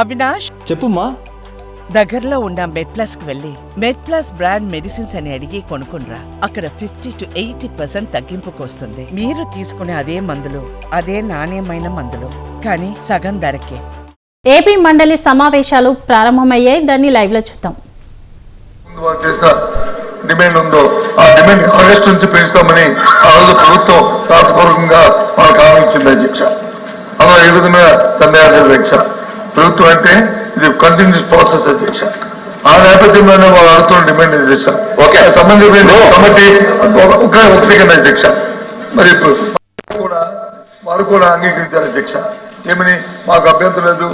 అవినాష్? చెప్పుమా దగ్గరలో ఉన్న మెడ్ ప్లస్కు వెళ్ళి మెడ్ ప్లస్ బ్రాండ్ మెడిసిన్స్ అని అడిగి కొనుక్కునరా అక్కడ ఫిఫ్టీ టు ఎయిటీ పర్సెంట్ తగ్గింపుకు వస్తుంది మీరు తీసుకునే అదే మందులు అదే నాణ్యమైన మందులు. కానీ సగం ధరకే. ఏపీ మండలి సమావేశాలు ప్రారంభమయ్యాయి. దాన్ని లైవ్లో చూద్దాం చేసిన డిమాండ్ ఉందో ఆ డిమాండ్ ఆగస్టు నుంచి పెంచుతామని ఆ రోజు ప్రభుత్వం రాతపూర్వకంగా మనకు హామీ ఇచ్చింది అధ్యక్ష అందులో ఏ విధమైన సందేహం లేదు అధ్యక్ష ప్రభుత్వం అంటే ఇది కంటిన్యూస్ ప్రాసెస్ అధ్యక్ష ఆ నేపథ్యంలోనే వాళ్ళు అడుగుతున్న డిమాండ్ అధ్యక్ష ఓకే. సంబంధించిన కమిటీ ఒక- సెకండ్ అధ్యక్ష మరి కూడా వారు కూడా అంగీకరించారు అధ్యక్ష ఏమని? మాకు అభ్యంతరం లేదు.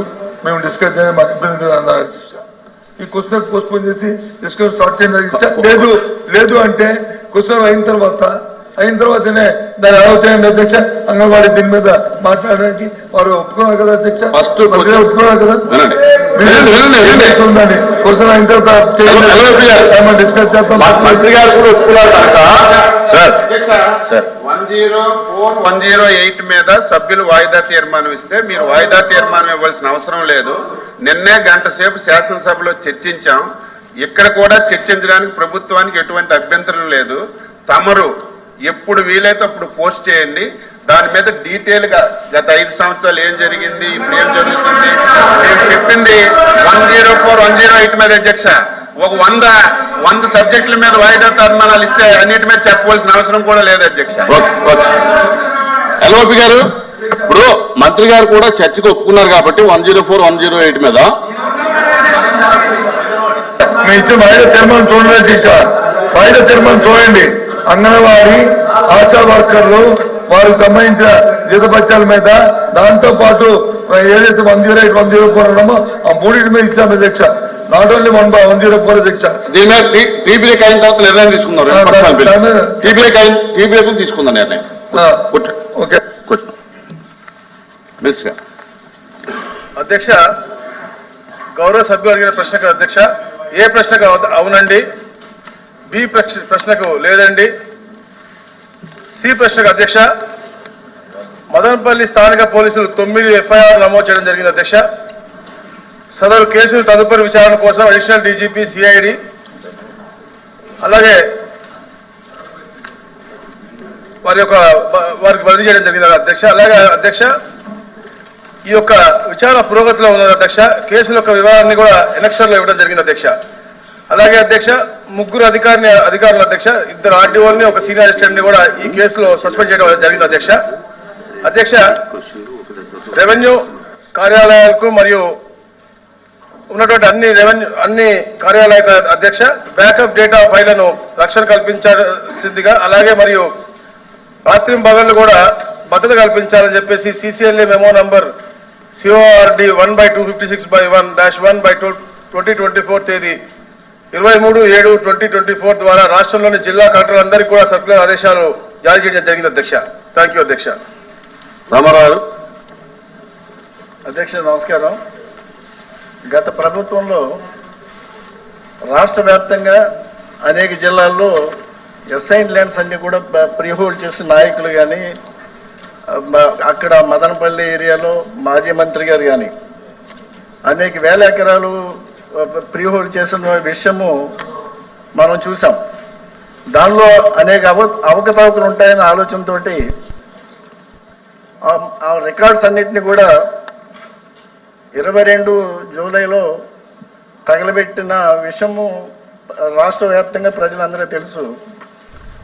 మేము డిస్కస్ చేయని మాకు ఇబ్బంది లేదు అన్నారు. అధ్యక్ష ఈ క్వశ్చన్ పోస్ట్ పోన్ చేసి డిస్కషన్ స్టార్ట్ చేయండి. లేదు లేదు అంటే క్వశ్చన్ అయిన తర్వాత అయిన తర్వాతనే దాన్ని అలౌ చేయండి అధ్యక్ష? అంగన్వాడీ దీని మీద మాట్లాడడానికి వారు ఒప్పుకున్నారు కదా అధ్యక్ష? గారు ఒప్పుకున్నారు కదా? ఉందండి క్వశ్చన్ అయిన తర్వాత డిస్కస్ చేద్దాం? మంత్రి గారు కూడా ఒప్పుకున్నారు కనుక sir. Sir. One zero four one zero eight మీద సభ్యులు వాయిదా తీర్మానం ఇస్తే మీరు వాయిదా తీర్మానం ఇవ్వాల్సిన అవసరం లేదు. నిన్నే గంట సేపు శాసనసభలో చర్చించాం. ఇక్కడ కూడా చర్చించడానికి ప్రభుత్వానికి ఎటువంటి అభ్యంతరం లేదు. తమరు ఎప్పుడు వీలైతే అప్పుడు పోస్ట్ చేయండి. దాని మీద డీటెయిల్గా గత ఐదు సంవత్సరాలు ఏం జరిగింది ఇప్పుడు ఏం జరుగుతుంది? నేను చెప్పింది one zero four one zero eight మీద అధ్యక్ష. ఒక వంద వంద సబ్జెక్టుల మీద వాయిదా తీర్మానాలు ఇస్తే అన్నిటి మీద చెప్పవలసిన అవసరం కూడా లేదు అధ్యక్ష. ఎల్ఓపి గారు. ఇప్పుడు మంత్రి గారు కూడా చర్చకు ఒప్పుకున్నారు కాబట్టి one zero four one zero eight మీద. మీ ఇచ్చిన వాయిదా తీర్మానం చూడండి అధ్యక్ష వాయిదా తీర్మానం చూడండి. అంగన్వాడీ ఆశా వర్కర్లు వారికి సంబంధించిన జీతపత్యాల మీద దాంతో పాటు ఏదైతే one zero eight one zero four ఉన్నామో ఆ మూడింటి మీద ఇచ్చాము అధ్యక్ష. Not only one one zero four దీని మీద అయిన తర్వాత నిర్ణయం అయిన బ్రేక్ తీసుకుందాం నిర్ణయం. ఓకే. కూర్చో. మిస్ గారు అధ్యక్ష గౌరవ సభ్యులు అడిగిన ప్రశ్నకు అధ్యక్ష ఏ ప్రశ్నకు అవ- అవునండి? బి ప్రశ్నకు లేదండి. సి ప్రశ్నకు అధ్యక్ష. మదనపల్లి స్థానిక పోలీసులు తొమ్మిది ఎఫ్ఐఆర్ నమోదు చేయడం జరిగింది అధ్యక్ష. సదరు కేసులు తదుపరి విచారణ కోసం అడిషనల్ డీజీపీ సిఐడి అలాగే వారి యొక్క వారికి బదిలీ చేయడం జరిగింది అధ్యక్ష. అలాగే అధ్యక్ష ఈ యొక్క విచారణ పురోగతిలో ఉన్నది అధ్యక్ష. కేసుల యొక్క వివరాన్ని కూడా ఎలక్షన్లో ఇవ్వడం జరిగింది అధ్యక్ష. అలాగే అధ్యక్ష ముగ్గురు అధికారిని అధికారులు అధ్యక్ష ఇద్దరు ఆర్డీఓని ఒక సీనియర్ అసిస్టెంట్ని కూడా ఈ కేసులో సస్పెండ్ చేయడం జరిగింది అధ్యక్ష. అధ్యక్ష రెవెన్యూ కార్యాలయాలకు మరియు ఉన్నటువంటి అన్ని రెవెన్యూ అన్ని కార్యాలయ అధ్యక్ష బ్యాకప్ డేటా ఫైళ్ళను రక్షణ కల్పించాల్సిందిగా అలాగే మరియు రాత్రి భవన్లు కూడా భద్రత కల్పించాలని చెప్పేసి CCLA memo number CORD one by two fifty six by one dash one by two twenty twenty four తేదీ ఇరవై మూడు ఏడు ట్వంటీ ట్వంటీ ఫోర్ ద్వారా రాష్ట్రంలోని జిల్లా కలెక్టర్లందరికీ కూడా సర్కులర్ ఆదేశాలు జారీ చేయడం జరిగింది అధ్యక్ష. థ్యాంక్ యూ అధ్యక్ష. రామారావు. అధ్యక్ష నమస్కారం. గత ప్రభుత్వంలో రాష్ట్ర వ్యాప్తంగా అనేక జిల్లాల్లో ఎస్ఐన్ ల్యాండ్స్ అన్ని కూడా ప్రీహోల్డ్ చేసిన నాయకులు కానీ అక్కడ మదనపల్లి ఏరియాలో మాజీ మంత్రి గారు కానీ అనేక వేల ఎకరాలు ప్రీహోల్డ్ చేసిన విషయము మనం చూసాం. దానిలో అనేక అవ అవకతవకలు ఉంటాయనే ఆలోచనతోటి ఆ- ఆ రికార్డ్స్ అన్నిటిని కూడా ఇరవై రెండు జూలైలో తగలబెట్టిన విషయము రాష్ట్ర వ్యాప్తంగా ప్రజలందరూ తెలుసు.